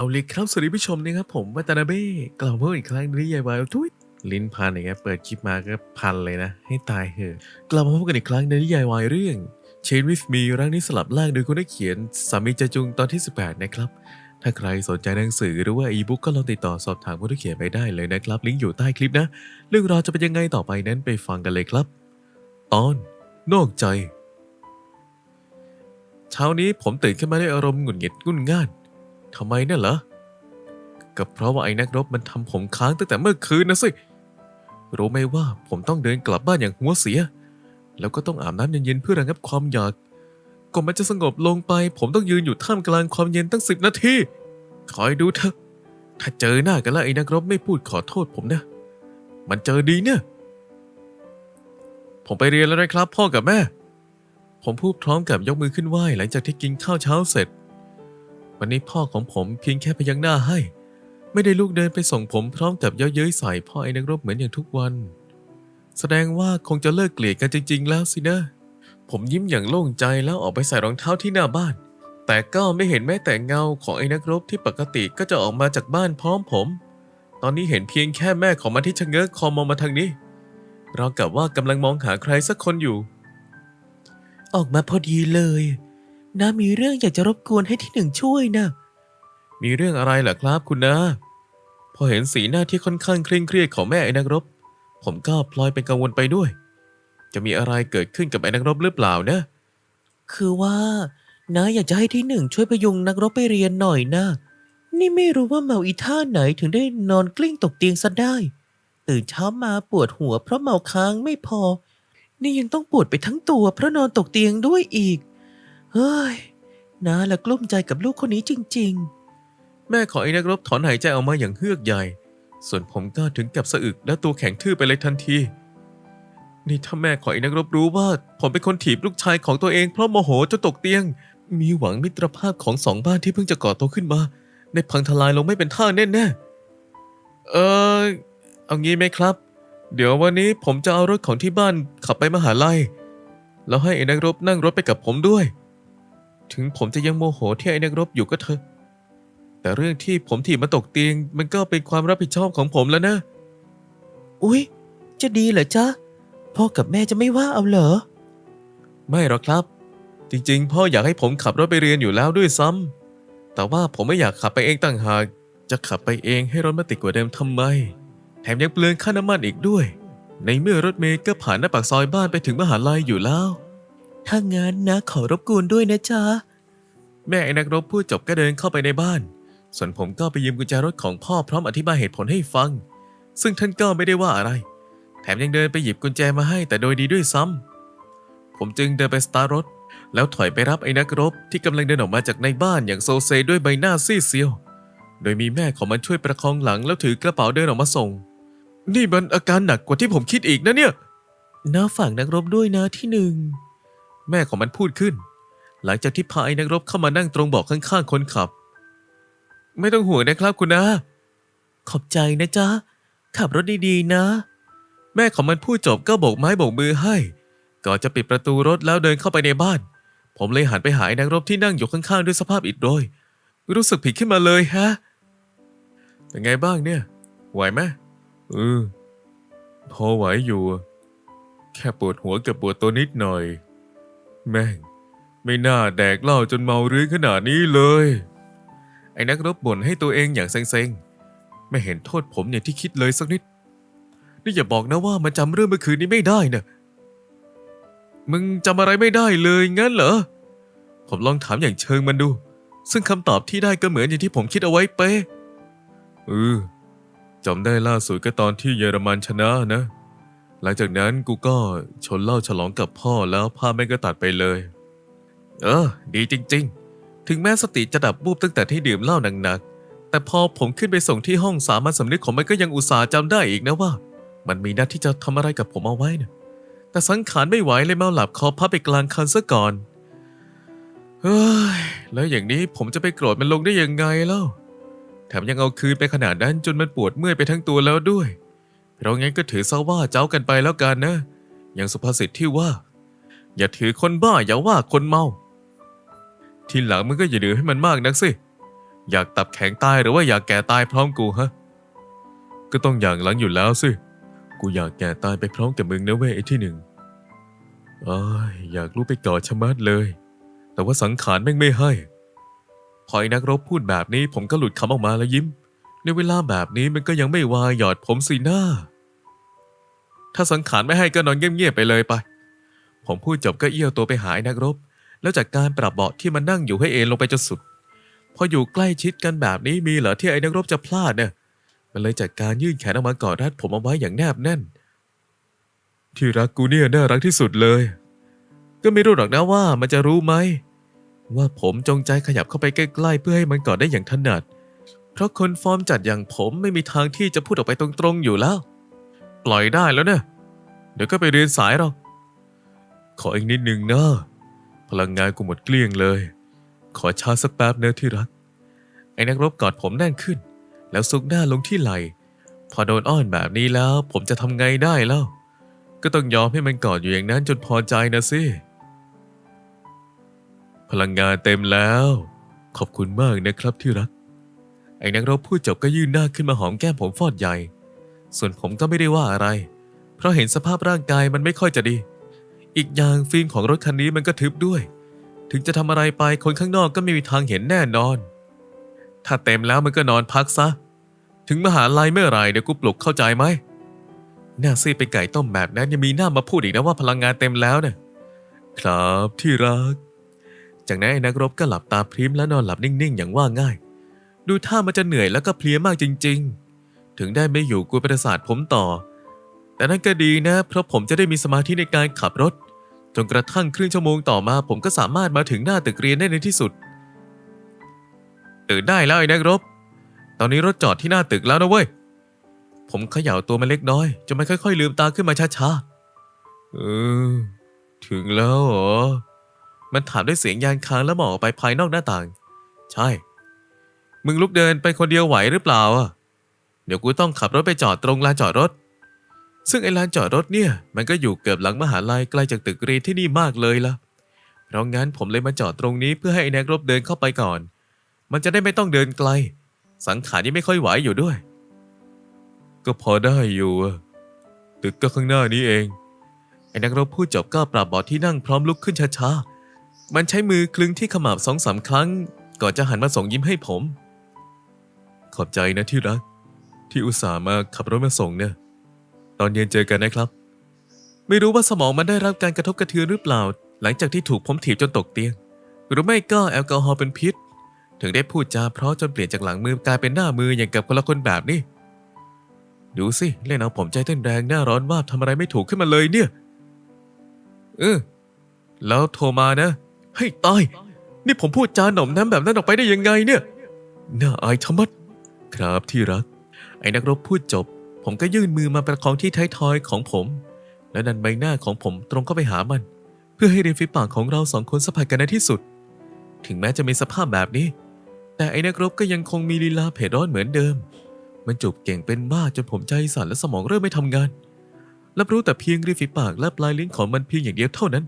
เอาเลยครับสวัสดีผู้ชมนะครับผมวัตนาเบ้กลับมาพบอีกครั้งในยายวายทุยลิ้นพันอย่างเงี้ยเปิดคลิปมาก็พันเลยนะ ให้ตายเหอะกลับมาพบกันอีกครั้งในนิยายวายเรื่อง Chain with Me ร่างนี้สลับล่างโดยคนได้เขียนสามีจจุงตอนที่ 18 นะครับ ถ้าใครสนใจหนังสือหรือว่าอีบุ๊กก็ลองติดต่อสอบถามผู้ที่เขียนไปได้เลยนะครับ ลิงก์อยู่ใต้คลิปนะ เรื่องราวจะเป็นยังไงต่อไปนั้นไปฟังกันเลยครับ ตอน นอกใจ เช้านี้ผมตื่นขึ้นมาด้วยอารมณ์หงุดหงิดงุ่นง่าน ทำไมน่ะเหรอ ก็เพราะว่าไอ้นักรบมันทำผมค้างตั้งแต่เมื่อคืนนะสิ รู้ไหมว่าผมต้องเดินกลับบ้านอย่างหัวเสีย แล้วก็ต้องอาบน้ำเย็นๆเพื่อระงับความอยากก่อนมันจะสงบลงไป ผมต้องยืนอยู่ท่ามกลางความเย็นตั้งสิบนาที คอยดูเถอะ ถ้าเจอหน้ากันแล้วไอ้นักรบไม่พูดขอโทษผมนะ มันเจอดีเนี่ย ผมไปเรียนแล้วนะครับ พ่อกับแม่ ผมพูดพร้อมกับยกมือขึ้นไหว้หลังจากที่กินข้าวเช้าเสร็จ วันนี้พ่อของผมเพียงแค่พยักหน้าให้ ไม่ได้ลูกเดินไปส่งผมพร้อมกับเย้ยเย้ยใส่พ่อไอ้นักรบเหมือนอย่างทุกวัน แสดงว่าคงจะเลิกเกลียดกันจริง ๆ แล้วสินะ ผมยิ้มอย่างโล่งใจแล้วออกไปใส่รองเท้าที่หน้าบ้าน แต่ก็ไม่เห็นแม้แต่เงาของไอ้นักรบที่ปกติก็จะออกมาจากบ้านพร้อมผม ตอนนี้เห็นเพียงแค่แม่ของมันที่ชะเง้อคอมองมาทางนี้เราวกับว่ากำลังมองหาใครสักคนอยู่ ออกมาพอดีเลย น้ามีเรื่องอยากจะรบกวนให้ที่หนึ่งช่วยนะมีเรื่องอะไรเหรอครับคุณนะพอเห็นสีหน้าที่ค่อนข้างเคร่งเครียดของแม่ไอ้นักรบ ผมก็พลอยเป็นกังวลไปด้วย จะมีอะไรเกิดขึ้นกับไอ้นักรบหรือเปล่านะ คือว่าน้าอยากจะให้ที่หนึ่งช่วยพยุงนักรบไปเรียนหน่อยนะ นี่ไม่รู้ว่าเมาอีท่าไหนถึงได้นอนกลิ้งตกเตียงซะได้ ตื่นเช้ามาปวดหัวเพราะเมาค้างไม่พอ นี่ยังต้องปวดไปทั้งตัวเพราะนอนตกเตียงด้วยอีก เฮ้ยน้าละกลุ้มใจกับลูกคนนี้จริงแม่ของไอ้นักรบถอนหายใจออกมาอย่างเฮือกใหญ่ ส่วนผมก็ถึงกับสะอึกและตัวแข็งทื่อไปเลยทันที นี่ถ้าแม่ของไอ้นักรบรู้ว่า ผมเป็นคนถีบลูกชายของตัวเองเพราะโมโหจนตกเตียง มีหวังมิตรภาพของสองบ้านที่เพิ่งจะก่อตัวขึ้นมาในพังทลายลงไม่เป็นท่าแน่ๆ เออเอางี้ไหมครับ เดี๋ยววันนี้ผมจะเอารถของที่บ้านขับไปมหาลัย แล้วให้ไอ้นักรบนั่งรถไปกับผมด้วย ถึงผมจะยังโมโหที่ไอ้นักรบอยู่ก็เถอะ แต่เรื่องที่ผมถีบมาตกเตียง มันก็เป็นความรับผิดชอบของผมแล้วนะๆอุ๊ย จะดีเหรอจ๊ะ พ่อกับแม่จะไม่ว่าเอาเหรอ ไม่หรอกครับ จริงๆ พ่ออยากให้ผมขับรถไปเรียนอยู่แล้วด้วยซ้ำแต่ว่าผมไม่อยากขับไปเองต่างหาก จะขับไปเองให้รถมาติดกว่าเดิมทำไม แถมยังเปลืองค่าน้ำมันอีกด้วย ในเมื่อรถเมย์ก็ผ่านหน้าปากซอยบ้านไปถึงมหาลัยอยู่แล้ว ถ้างั้นนะขอรบกวนด้วยนะจ๊ะ แม่ไอ้นักรบพูดจบก็เดินเข้าไปในบ้าน ส่วนผมก็ไปยืมกุญแจรถของพ่อพร้อมอธิบายเหตุผลให้ฟัง ซึ่งท่านก็ไม่ได้ว่าอะไร แถมยังเดินไปหยิบกุญแจมาให้แต่โดยดีด้วยซ้ำผมจึงเดินไปสตาร์ทรถ แล้วถอยไปรับไอ้นักรบที่กำลังเดินออกมาจากในบ้านอย่างโซเซด้วยใบหน้าซีดเซียว โดยมีแม่ของมันช่วยประคองหลังแล้วถือกระเป๋าเดินออกมาส่ง นี่มันอาการหนักกว่าที่ผมคิดอีกนะเนี่ย น้าฝากนักรบด้วยนะที่หนึ่ง แม่ของมันพูดขึ้น หลังจากที่พาไอ้นักรบเข้ามานั่งตรงเบาะข้างๆคนขับ ไม่ต้องห่วงนะครับคุณนะขอบใจนะจ๊ะ ขับรถดีๆนะ แม่ของมันพูดจบก็โบกไม้โบกมือให้ ก่อนจะปิดประตูรถแล้วเดินเข้าไปในบ้าน ผมเลยหันไปหาไอ้นักรบที่นั่งอยู่ข้างๆด้วยสภาพอิดโรยรู้สึกผิดขึ้นมาเลยฮะเป็นไงบ้างเนี่ย ไหวไหมเออพอไหวอยู่ แค่ปวดหัวกับปวดตัวนิดหน่อย แม่ง ไม่น่าแดกเหล้าจนเมาเรื้อขนาดนี้เลย ไอ้นักรบบ่นให้ตัวเองอย่างเซ็งๆ ไม่เห็นโทษผมอย่างที่คิดเลยสักนิด นี่อย่าบอกนะว่ามันจำเรื่องเมื่อคืนนี้ไม่ได้นะมึงจำอะไรไม่ได้เลยงั้นเหรอ ผมลองถามอย่างเชิงมันดู ซึ่งคำตอบที่ได้ก็เหมือนอย่างที่ผมคิดเอาไว้เป๊ะเออจำได้ล่าสุดก็ตอนที่เยอรมันชนะนะ หลังจากนั้นกูก็ชนเหล้าฉลองกับพ่อแล้วภาพแม่งก็ตัดไปเลย เออ ดีจริง ๆ ถึงแม้สติจะดับบูบตั้งแต่ที่ดื่มเหล้าหนักๆแต่พอผมขึ้นไปส่งที่ห้องสามัญสำนึกของมันก็ยังอุตส่าห์จำได้อีกนะว่า มันมีนัดที่จะทำอะไรกับผมเอาไว้นะแต่สังขารไม่ไหวเลยเมาหลับคอพับไปกลางคันซะก่อนเฮ้ยแล้วอย่างนี้ผมจะไปโกรธมันลงได้ยังไงเล่าแถมยังเอาคืนไปขนาดนั้นจนมันปวดเมื่อยไปทั้งตัวแล้วด้วย เรางั้นก็ถือซะว่าเจ้ากันไปแล้วกันนะ อย่างสุภาษิตที่ว่า อย่าถือคนบ้าอย่าว่าคนเมา ทีหลังมึงก็อย่าดื้อให้มันมากนักสิ อยากตับแข็งตายหรือว่าอยากแก่ตายพร้อมกูฮะ ก็ต้องอย่างหลังอยู่แล้วสิ กูอยากแก่ตายไปพร้อมกับมึงนะเว้ยไอ้ที่หนึ่งอ้ยอยากรู้ไปกอดชะมัดเลย แต่ว่าสังขารแม่งไม่ให้ พอไอ้นักรบพูดแบบนี้ผมก็หลุดคำออกมาแล้วยิ้ม ในเวลาแบบนี้มันก็ยังไม่วายหยอดผมสีหน้า ถ้าสังขารไม่ให้ก็นอนเงียบๆไปเลยไป ผมพูดจบก็เอี้ยวตัวไปหาไอ้นักรบ แล้วจากการปรับเบาะที่มันนั่งอยู่ให้เอนลงไปจนสุด พออยู่ใกล้ชิดกันแบบนี้มีเหรอที่ไอ้นักรบจะพลาดเนี่ย มันเลยจัดการยื่นแขนออกมากอดรัดผมเอาไว้อย่างแนบแน่น ที่รักกูเนี่ยน่ารักที่สุดเลย ก็ไม่รู้หรอกนะว่ามันจะรู้ไหมว่าผมจงใจขยับเข้าไปใกล้ๆเพื่อให้มันกอดได้อย่างถนัด เพราะคนฟอร์มจัดอย่างผมไม่มีทางที่จะพูดออกไปตรงๆอยู่แล้ว ปล่อยได้แล้วเนะเดี๋ยวก็ไปเรียนสายหรอก ขออีกนิดนึงนะพลังงานกูหมดเกลี้ยงเลย ขอชาสักแป๊บเนะที่รัก ไอ้นักรบกอดผมแน่นขึ้น แล้วซุกหน้าลงที่ไหล่พอโดนอ้อนแบบนี้แล้ว ผมจะทำไงได้แล้วก็ต้องยอมให้มันกอดอยู่อย่างนั้นจนพอใจนะสิ พลังงานเต็มแล้ว ขอบคุณมากนะครับที่รัก ไอ้นักรบพูดจบก็ยื่นหน้าขึ้นมาหอมแก้มผมฟอดใหญ่ ส่วนผมก็ไม่ได้ว่าอะไร เพราะเห็นสภาพร่างกายมันไม่ค่อยจะดี อีกอย่างฟิล์มของรถคันนี้มันก็ทึบด้วย ถึงจะทำอะไรไปคนข้างนอกก็ไม่มีทางเห็นแน่นอน ถ้าเต็มแล้วมันก็นอนพักซะ ถึงมหาลัยเมื่อไหรเดี๋ยวกูปลุกเข้าใจไหมหน้าซีดเป็นไก่ต้มแบบนั้นยังมีหน้ามาพูดอีกนะว่าพลังงานเต็มแล้วเนี่ยครับที่รัก จากนั้นไอ้นักรบก็หลับตาพริ้มและนอนหลับนิ่งๆ อย่างว่าง่าย ดูท่ามันจะเหนื่อยแล้วก็เพลียมากจริง ๆ ถึงได้ไม่อยู่กวนประสาทผมต่อ แต่นั่นก็ดีนะ เพราะผมจะได้มีสมาธิในการขับรถ จนกระทั่งครึ่งชั่วโมงต่อมา ผมก็สามารถมาถึงหน้าตึกเรียนได้ในที่สุด ตื่นได้แล้วไอ้นักรบ ตอนนี้รถจอดที่หน้าตึกแล้วนะเว้ย ผมเขย่าตัวมันเล็กน้อยจนมันค่อย ๆ ลืมตาขึ้นมาช้าๆ เออ ถึงแล้วเหรอ มันถามด้วยเสียงยานค้างแล้วมองออกไปภายนอกหน้าต่าง ใช่ มึงลุกเดินไปคนเดียวไหวหรือเปล่าอะ ดี๋ยวกูต้องขับรถไปจอดตรงลานจอดรถ ซึ่งไอ้ลานจอดรถเนี่ย มันก็อยู่เกือบหลังมหาลัยไกลจากตึกเรียนที่นี่มากเลยล่ะ เพราะงั้นผมเลยมาจอดตรงนี้เพื่อให้ไอ้นักรบเดินเข้าไปก่อน มันจะได้ไม่ต้องเดินไกล สังขารยังไม่ค่อยไหวอยู่ด้วย ก็พอได้อยู่ ตึกก็ข้างหน้านี้เอง ไอ้นักรบพูดจบก็ปรับบาะที่นั่งพร้อมลุกขึ้นช้าๆ มันใช้มือคลึงที่ขมับสองสามครั้ง ก่อนจะหันมาส่งยิ้มให้ผม ขอบใจนะที่รัก ที่อุตส่าห์มาขับรถมาส่งเนี่ย ตอนเย็นเจอกันนะครับ ไม่รู้ว่าสมองมันได้รับการกระทบกระเทือนหรือเปล่า หลังจากที่ถูกผมถีบจนตกเตียง หรือไม่ก็แอลกอฮอล์เป็นพิษ ถึงได้พูดจาเพราะจนเปลี่ยนจากหลังมือกลายเป็นหน้ามืออย่างกับคนละคนแบบนี้ ดูสิเล่นเอาผมใจเต้นแรงหน้าร้อนว่าทำอะไรไม่ถูกขึ้นมาเลยเนี่ย เออ แล้วโทรมานะ ให้ตาย นี่ผมพูดจาหน่อมน้ำแบบนั้นออกไปได้ยังไงเนี่ย น่าอายชะมัด ครับที่รัก ไอ้นักรบพูดจบ ผมก็ยื่นมือมาประคองที่ท้ายทอยของผม แล้วดันใบหน้าของผมตรงเข้าไปหามัน เพื่อให้ริมฝีปากของเราสองคนสัมผัสกันในที่สุด ถึงแม้จะมีสภาพแบบนี้ แต่ไอ้นักรบก็ยังคงมีลีลาเผ็ดร้อนเหมือนเดิม มันจูบเก่งเป็นบ้าจนผมใจสั่นและสมองเริ่มไม่ทำงานรับรู้แต่เพียงริมฝีปากและปลายลิ้นของมันเพียงอย่างเดียวเท่านั้น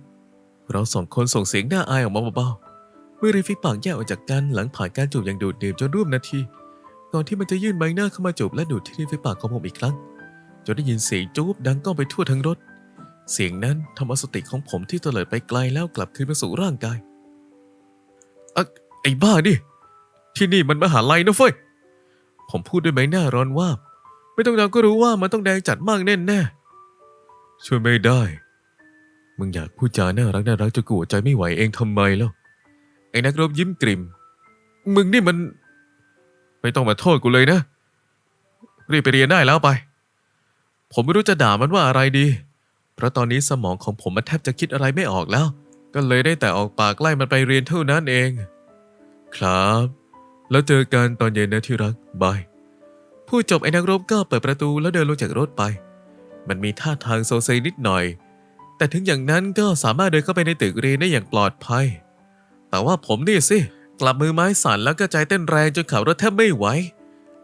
เราสองคนส่งเสียงหน่าอายออกมาเบาๆเมื่อริมฝีปากแยกออกจากกันหลังผ่านการจูบอย่างดูดดื่มจนร่วมนาที ก่อนที่มันจะยื่นใบหน้าเข้ามาจูบและดูดที่ริมฝีปากของผมอีกครั้ง จนได้ยินเสียงจูบดังก้องไปทั่วทั้งรถ เสียงนั้นทำเอาสติของผมที่เตลิดไปไกลแล้วกลับคืนมาสู่ร่างกายอะไอ้บ้าดิที่นี่มันมหาลัยนะเฟ้ยผมพูดด้วยใบหน้าร้อนว่า ไม่ต้องเดาก็รู้ว่ามันต้องแดงจัดมากแน่แน่ช่วยไม่ได้ มึงอยากพูดจาน่ารักน่ารักจนกูอดใจไม่ไหวเองทำไมแล้วไอ้นักรบยิ้มกริม มึงนี่มัน ไม่ต้องมาโทษกูเลยนะ รีบไปเรียนได้แล้วไป ผมไม่รู้จะด่ามันว่าอะไรดี เพราะตอนนี้สมองของผมมันแทบจะคิดอะไรไม่ออกแล้ว ก็เลยได้แต่ออกปากไล่มันไปเรียนเท่านั้นเอง ครับ แล้วเจอกันตอนเย็นนะที่รักบายผู้จบไอ้นักรบก็เปิดประตูแล้วเดินลงจากรถไป มันมีท่าทางโซเซนิดหน่อย แต่ถึงอย่างนั้นก็สามารถเดินเข้าไปในตึกเรียนได้อย่างปลอดภัย แต่ว่าผมนี่สิ กลับมือไม้สั่นแล้วก็ใจเต้นแรงจนขับรถแทบไม่ไหว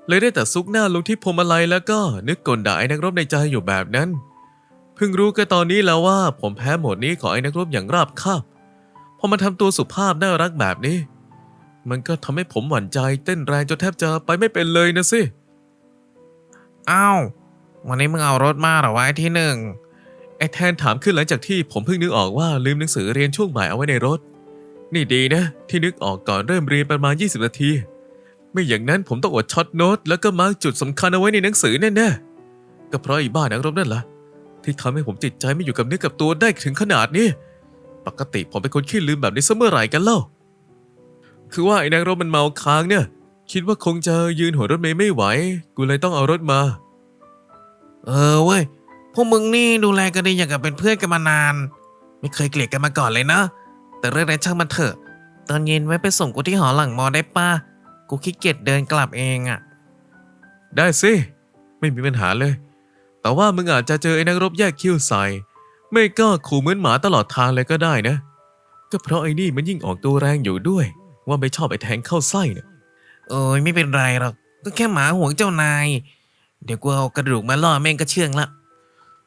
เลยได้แต่ซุกหน้าลงที่พวงมาลัยแล้วก็นึกกลด่าไอ้นักรบในใจอยู่แบบนั้น เพิ่งรู้ก็ตอนนี้แล้วว่าผมแพ้โหมดนี้ของไอ้นักรบอย่างราบคาบ พอมาทำตัวสุภาพน่ารักแบบนี้ มันก็ทำให้ผมหวั่นใจเต้นแรงจนแทบจะไปไม่เป็นเลยนะสิอ้าววันนี้มึงเอารถมาเหรอวะไอ้ที่หนึ่งไอ้แทนถามขึ้นหลังจากที่ผมเพิ่งนึกออกว่าลืมหนังสือเรียนช่วงบ่ายเอาไว้ในรถ นี่ดีนะ ที่นึกออกก่อนเริ่มเรียนประมาณ 20 นาที ไม่อย่างนั้นผมต้องอดช็อตโน้ต แล้วก็มาร์กจุดสำคัญเอาไว้ในหนังสือแน่ๆ ก็เพราะไอ้บ้านักรบนั่นละที่ทำให้ผมจิตใจไม่อยู่กับเนื้อกับตัวได้ถึงขนาดนี้ ปกติผมเป็นคนขี้ลืมแบบนี้เสมอไหร่กันเล่า คือว่าไอ้นักรบมันเมาค้างเนี่ย คิดว่าคงจะยืนหัวรถเมย์ไม่ไหว กูเลยต้องเอารถมา เออเว้ยพวกมึงนี่ดูแลกันดีอย่างกับเป็นเพื่อนกันมานาน ไม่เคยเกลียดกันมาก่อนเลยนะ แต่เรื่องนั้นช่างมันเถอะ ตอนเย็นไว้ไปส่งกูที่หอหลังมอได้ปะกูขี้เกียจเดินกลับเองอะได้สิ ไม่มีปัญหาเลย แต่ว่ามึงอาจจะเจอไอ้นักรบแยกคิ้วใส่ ไม่ก็ขู่เหมือนหมาตลอดทางเลยก็ได้นะ ก็เพราะไอ้นี่มันยิ่งออกตัวแรงอยู่ด้วย ว่าไม่ชอบไอ้แทงเข้าไส้เนี่ยโอ้ยไม่เป็นไรหรอก ก็แค่หมาห่วงเจ้านาย เดี๋ยวกูเอากระดูกมาล่อแม่งก็เชื่องละ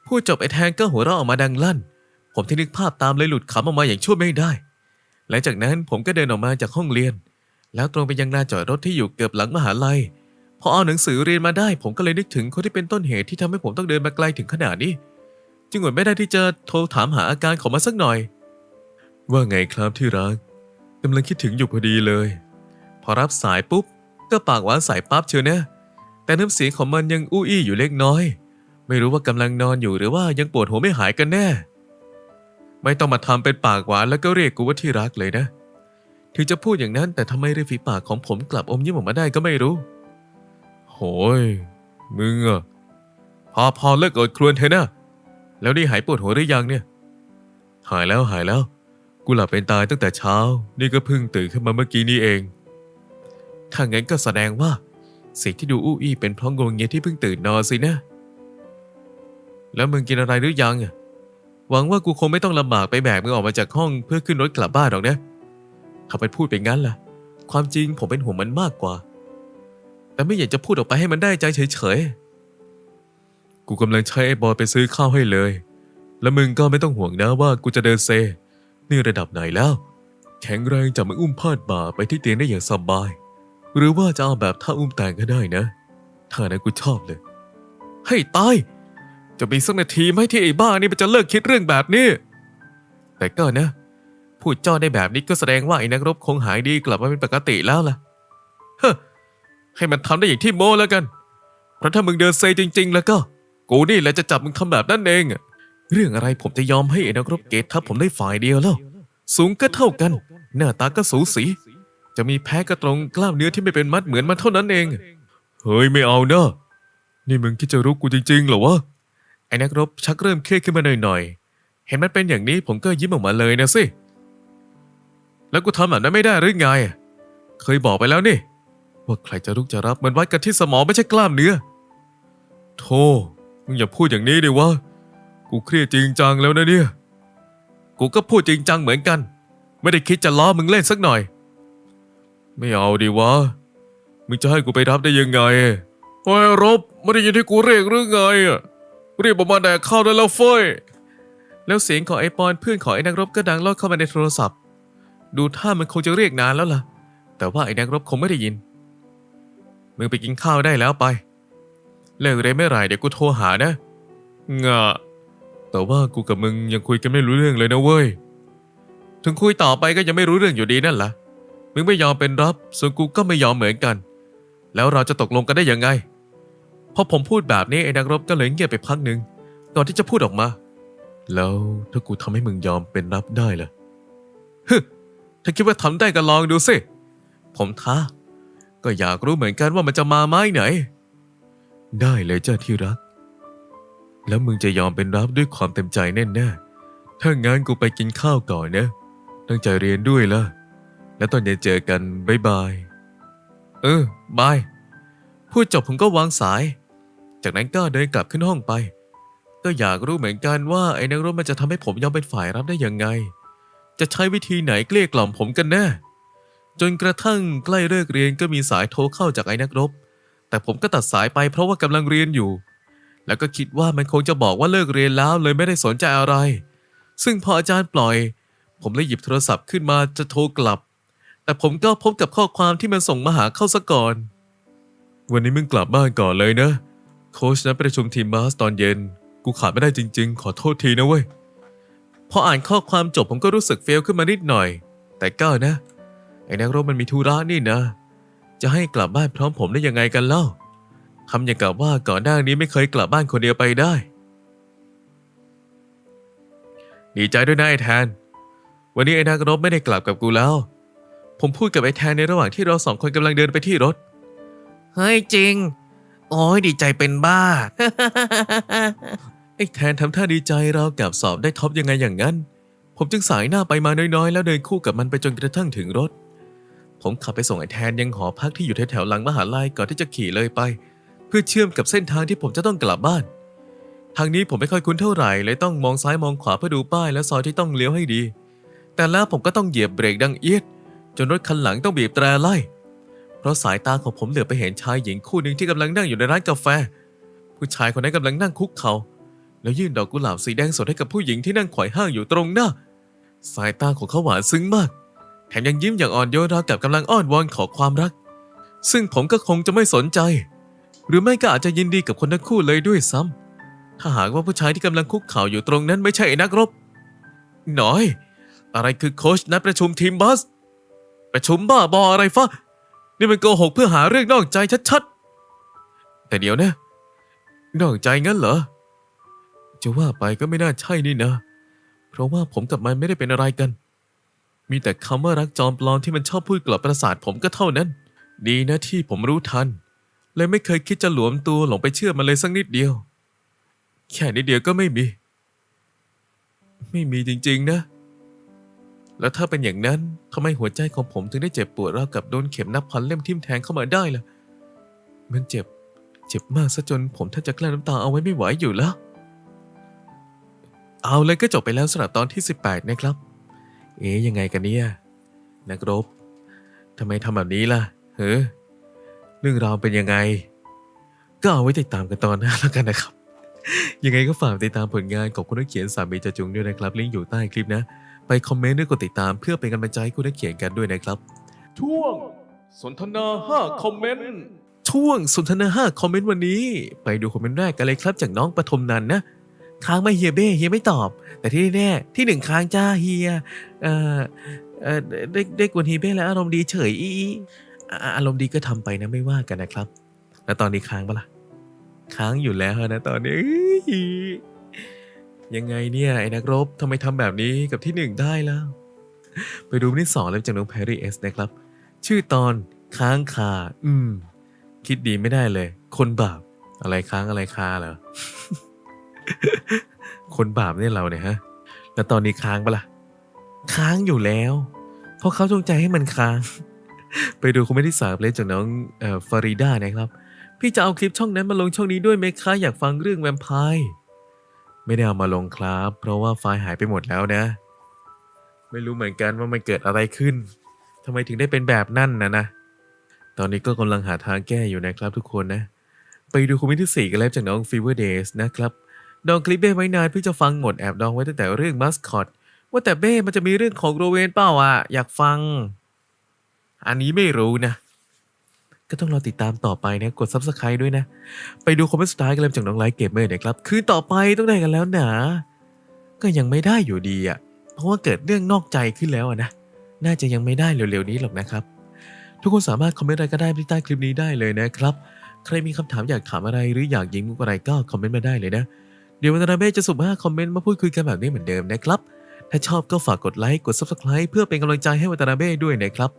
พูดจบไอ้แทงก็หัวเราะออกมาดังลั่น ผมที่นึกภาพตามเลยหลุดขำออกมาอย่างชั่วไม่ได้ หลังจากนั้นผมก็เดินออกมาจากห้องเรียน แล้วตรงไปยังลานจอดรถที่อยู่เกือบหลังมหาลัย พอเอาหนังสือเรียนมาได้ ผมก็เลยนึกถึงคนที่เป็นต้นเหตุที่ทำให้ผมต้องเดินมาไกลถึงขนาดนี้ จึงอดไม่ได้ที่จะโทรถามหาอาการของมันสักหน่อย ว่าไงครับที่รักกำลังคิดถึงอยู่พอดีเลย พอรับสายปุ๊บ ก็ปากหวานใส่ปั๊บเชียวนะแต่น้ำเสียงของมันยังอู้อี้อยู่เล็กน้อย ไม่รู้ว่ากำลังนอนอยู่หรือว่ายังปวดหัวไม่หายกันแน่ ไม่ต้องมาทำเป็นปากหวานแล้วก็เรียกกูว่าที่รักเลยนะ ถึงจะพูดอย่างนั้นแต่ทำไมริมฝีปากของผมกลับอมยิ้มออกมาได้ก็ไม่รู้ โหย มึงอะพอพอเลิกอดครวญเถอะนะ แล้วนี่หายปวดหัวหรือยังเนี่ย หายแล้วหายแล้ว กูหลับเป็นตายตั้งแต่เช้า นี่ก็เพิ่งตื่นขึ้นมาเมื่อกี้นี้เอง ถ้างั้นก็แสดงว่า สิ่งที่ดูอู้อี้เป็นเพราะงงเงียที่เพิ่งตื่นนอนสินะ แล้วมึงกินอะไรหรือยังอะ หวังว่ากูคงไม่ต้องลำบากไปแบกมึงออกมาจากห้องเพื่อขึ้นรถกลับบ้านหรอกนะถ้าไปพูดไปงั้นล่ะ ความจริงผมเป็นห่วงมันมากกว่า แต่ไม่อยากจะพูดออกไปให้มันได้ใจเฉยๆ กูกำลังใช้ไอ้บอยไปซื้อข้าวให้เลย แล้วมึงก็ไม่ต้องห่วงนะว่ากูจะเดินเซ นี่ระดับไหนแล้ว แข็งแรงจับมึงอุ้มพาดบ่าไปที่เตียงได้อย่างสบาย หรือว่าจะเอาแบบท่าอุ้มแต่งก็ได้นะท่านั้นกูชอบเลย ให้ตาย จะมีสักนาทีไหมที่ไอ้บ้านี่มันจะเลิกคิดเรื่องแบบนี้ แต่ก็นะ พูดจ้อได้แบบนี้ก็แสดงว่าไอ้นักรบคงหายดีกลับมาเป็นปกติแล้วล่ะ เฮ้ให้มันทำได้อย่างที่โมแล้วกัน เพราะถ้ามึงเดินเซจริง ๆ แล้วก็ กูนี่แหละจะจับมึงทำแบบนั้นเอง เรื่องอะไรผมจะยอมให้ไอ้นักรบเกตทับผมได้ฝ่ายเดียวแล้ว สูงก็เท่ากัน หน้าตาก็สูสี จะมีแพ้ก็ตรงกล้ามเนื้อที่ไม่เป็นมัดเหมือนมันเท่านั้นเอง เฮ้ยไม่เอานะนี่มึงคิดจะรู้กูจริงๆเหรอวะ ไอ้นักรบชักเริ่มเครียดขึ้นมาหน่อยๆ เห็นมันเป็นอย่างนี้ผมก็ยิ้มออกมาเลยนะสิ แล้วกูทำแบบนั้นไม่ได้หรือไง เคยบอกไปแล้วนี่ ว่าใครจะรุกจะรับมันวัดกันที่สมองไม่ใช่กล้ามเนื้อ โธ่ มึงอย่าพูดอย่างนี้ดิวะ กูเครียดจริงจังแล้วนะเนี่ย กูก็พูดจริงจังเหมือนกัน ไม่ได้คิดจะล้อมึงเล่นสักหน่อย ไม่เอาดิวะ มึงจะให้กูไปรับได้ยังไงโอ้รบไม่ได้ยินที่กูเรียกหรือไงอะ รียกผมมาแดกข้าวได้แล้วเฟ้ยแล้วเสียงของไอปอนเพื่อนของไอ้นักรบก็ดังลอดเข้ามาในโทรศัพท์ ดูท่ามันคงจะเรียกนานแล้วล่ะ แต่ว่าไอ้นักรบคงไม่ได้ยิน มึงไปกินข้าวได้แล้วไป เลิกเรียนไม่ไรเดี๋ยวกูโทรหานะงะแต่ว่ากูกับมึงยังคุยกันไม่รู้เรื่องเลยนะเว้ย ถึงคุยต่อไปก็ยังไม่รู้เรื่องอยู่ดีนั่นแหละมึงไม่ยอมเป็นรับ ส่วนกูก็ไม่ยอมเหมือนกัน แล้วเราจะตกลงกันได้ยังไง พอผมพูดแบบนี้ไอ้นักรบก็เลยเงียบไปพักหนึ่งก่อนที่จะพูดออกมา แล้วถ้ากูทำให้มึงยอมเป็นรับได้ล่ะฮึถ้าคิดว่าทำได้ก็ลองดูสิ ผมท้า ก็อยากรู้เหมือนกันว่ามันจะมาไม้ไหน ได้เลยเจ้าที่รัก แล้วมึงจะยอมเป็นรับด้วยความเต็มใจแน่ๆถ้างั้นกูไปกินข้าวก่อนนะ ตั้งใจเรียนด้วยล่ะ แล้วตอนเย็นเจอกันบายบาย เออบาย พูดจบผมก็วางสาย จากนั้นก็เดินกลับขึ้นห้องไป ก็อยากรู้เหมือนกันว่าไอ้นักรบมันจะทำให้ผมยอมเป็นฝ่ายรับได้ยังไง จะใช้วิธีไหนเกลี้ยกล่อมผมกันแน่จนกระทั่งใกล้เลิกเรียนก็มีสายโทรเข้าจากไอ้นักรบ แต่ผมก็ตัดสายไปเพราะว่ากำลังเรียนอยู่ แล้วก็คิดว่ามันคงจะบอกว่าเลิกเรียนแล้วเลยไม่ได้สนใจอะไร ซึ่งพออาจารย์ปล่อย ผมเลยหยิบโทรศัพท์ขึ้นมาจะโทรกลับ แต่ผมก็พบกับข้อความที่มันส่งมาหาเข้าซะก่อน วันนี้มึงกลับบ้านก่อนเลยนะ โค้ชนัดประชุมทีมบาสตอนเย็น กูขาดไม่ได้จริง ๆ ขอโทษทีนะเว้ย พออ่านข้อความจบผมก็รู้สึกเฟลขึ้นมานิดหน่อย แต่ก็นะ ไอ้นักรบมันมีธุระนี่นะ จะให้กลับบ้านพร้อมผมได้ยังไงกันเล่าทำอย่างกับว่าก่อนหน้านี้ไม่เคยกลับบ้านคนเดียวไปได้ ดีใจด้วยนะไอ้แทน วันนี้ไอ้นักรบไม่ได้กลับกับกูแล้ว ผมพูดกับไอ้แทนในระหว่างที่เราสองคนกำลังเดินไปที่รถ เฮ้ยจริง โอ้ยดีใจเป็นบ้า ไอ้แทนทำท่าดีใจเราวกับสอบได้ท็อปยังไงอย่างนั้น ผมจึงสายหน้าไปมาน้อยๆ แล้วเดินคู่กับมันไปจนกระทั่งถึงรถ ผมขับไปส่งไอ้แทนยังหอพักที่อยู่แถวๆหลังมหาลัยก่อนที่จะขี่เลยไป เพื่อเชื่อมกับเส้นทางที่ผมจะต้องกลับบ้าน ทางนี้ผมไม่ค่อยคุ้นเท่าไหร่เลยต้องมองซ้ายมองขวาเพื่อดูป้ายและซอยที่ต้องเลี้ยวให้ดี แต่แล้วผมก็ต้องเหยียบเบรกดังเอียดจนรถคันหลังต้องบีบแตรไล่ เพราะสายตาของผมเหลือบไปเห็นชายหญิงคู่หนึ่งที่กำลังนั่งอยู่ในร้านกาแฟ ผู้ชายคนนั้นกำลังนั่งคุกเขา่าแล้วยื่นดอกกุหลาบสีแดงสดให้กับผู้หญิงที่นั่งไขว่ห้างอยู่ตรงหน้า สายตาของเขาหวานซึ้งมาก แถมยังยิ้มอย่างอ่อนโยนราวกับกำลังอ้อนวอนขอความรัก ซึ่งผมก็คงจะไม่สนใจ หรือไม่ก็อาจจะยินดีกับคนทั้งคู่เลยด้วยซ้ำถ้าหากว่าผู้ชายที่กำลังคุกเข่าอยู่ตรงนั้นไม่ใช่นักรบหน่อย อะไรคือโค้ชนัดประชุมทีมบัสประชุมบ้าบออะไรฟะ นี่มันโกหกเพื่อหาเรื่องนอกใจชัดๆ แต่เดี๋ยวนะ นอกใจงั้นเหรอ จะว่าไปก็ไม่น่าใช่นี่นะ เพราะว่าผมกับมันไม่ได้เป็นอะไรกัน มีแต่คำว่ารักจอมปลอมที่มันชอบพูดกลับประสาทผมก็เท่านั้น ดีนะที่ผมรู้ทัน เลยไม่เคยคิดจะหลวมตัวหลงไปเชื่อมันเลยสักนิดเดียว แค่นิดเดียวก็ไม่มี ไม่มีจริง ๆ นะ แล้วถ้าเป็นอย่างนั้นทำไมหัวใจของผมถึงได้เจ็บปวดราวกับโดนเข็มนับพันเล่มทิ่มแทงเข้ามาได้ล่ะ มันเจ็บ เจ็บมากซะจนผมแทบจะกลั้นน้ำตาเอาไว้ไม่ไหวอยู่แล้ว เอาเลยก็จบไปแล้วสำหรับตอนที่ 18 นะครับ เอ๊ยยังไงกันเนี่ย นักรบทำไมทำแบบนี้ล่ะ เฮ้อเรื่องราวเป็นยังไง ก็เอาไว้ติดตามกันตอนหน้าแล้วกันนะครับ ยังไงก็ฝากติดตามผลงานของคนเขียนสามีจะจุงด้วยนะครับ ลิงก์อยู่ใต้คลิปนะ ไปคอมเมนต์ด้วยกดติดตามเพื่อเป็นกำลังใจให้คุณนักเขียนกันด้วยนะครับ ช่วงสนทนา5คอมเมนต์ช่วงสนทนา5คอมเมนต์วันนี้ ไปดูคอมเมนต์แรกกันเลยครับจากน้องปฐมนันท์นะค้างไม่เฮียเบ้เฮียไม่ตอบ แต่ที่แน่ๆที่หนึ่งค้างจ้าเฮียเอ่อเอ่อเด็กเด็กกว่าเฮียเบ้แล้วอารมณ์ดีเฉยอีอีอะอารมณ์ดีก็ทำไปนะไม่ว่ากันนะครับ แล้วตอนนี้ค้างปะล่ะค้างอยู่แล้วนะตอนนี้เอ้ ยังไงเนี่ยไอ้นักรบทำไมทำแบบนี้กับที่หนึ่งได้แล้วไปดูที่สองเล่มจากน้องแพรรี่เอสนะครับ ชื่อตอนค้างคา อืม คิดดีไม่ได้เลย คนบาป อะไรค้างอะไรคาเหรอ คนบาปเนี่ยเราเนี่ยฮะ แล้วตอนนี้ค้างปะล่ะ ค้างอยู่แล้ว เพราะเขาจงใจให้มันค้าง ไปดูคอมเมนต์ที่สามเล่มจากน้องเอ่อฟาริดานะครับ พี่จะเอาคลิปช่องนั้นมาลงช่องนี้ด้วยไหมคะ อยากฟังเรื่องแวมไพร์ ไม่ได้เอามาลงครับ เพราะว่าไฟล์หายไปหมดแล้วนะ ไม่รู้เหมือนกันว่ามันเกิดอะไรขึ้นทำไมถึงได้เป็นแบบนั่นนะนะ ตอนนี้ก็กำลังหาทางแก้อยู่นะครับทุกคนนะ ไปดูคอมเมนต์ที่ 4 กันแล้วจากน้อง Fever Days นะครับดองคลิปเบ้ไว้นานเพื่อจะฟังหมดแอบดองไว้ตั้งแต่เรื่องมัสคอตว่าแต่เบ้มันจะมีเรื่องของโรเวนเปล่าอะอยากฟัง อันนี้ไม่รู้นะ ก็ต้องรอติดตามต่อไปนะกด Subscribe ด้วยนะ ไปดูคอมเมนต์สุดท้ายกันเลยจากน้องไลท์เกมเมอร์นะครับ คืนต่อไปต้องได้กันแล้วนะ ก็ยังไม่ได้อยู่ดีอะ เพราะว่าเกิดเรื่องนอกใจขึ้นแล้วนะ น่าจะยังไม่ได้เร็วๆนี้หรอกนะครับ ทุกคนสามารถคอมเมนต์อะไรก็ได้ที่ใต้คลิปนี้ได้เลยนะครับ ใครมีคำถามอยากถามอะไรหรืออยากยิงมุกอะไรก็คอมเมนต์มาได้เลยนะ เดี๋ยววันนาเบ้จะสุ่มห้าคอมเมนต์มาพูดคุยกันแบบนี้เหมือนเดิมนะครับ ถ้าชอบก็ฝากกดไลค์ กด Subscribe เพื่อเป็นกำลังใจให้วัตนาเบ้ด้วยนะครับ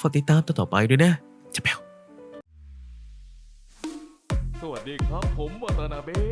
ฝากติดตามต่อไปด้วยนะจะแปว ดีครับผมวัตนาเบ้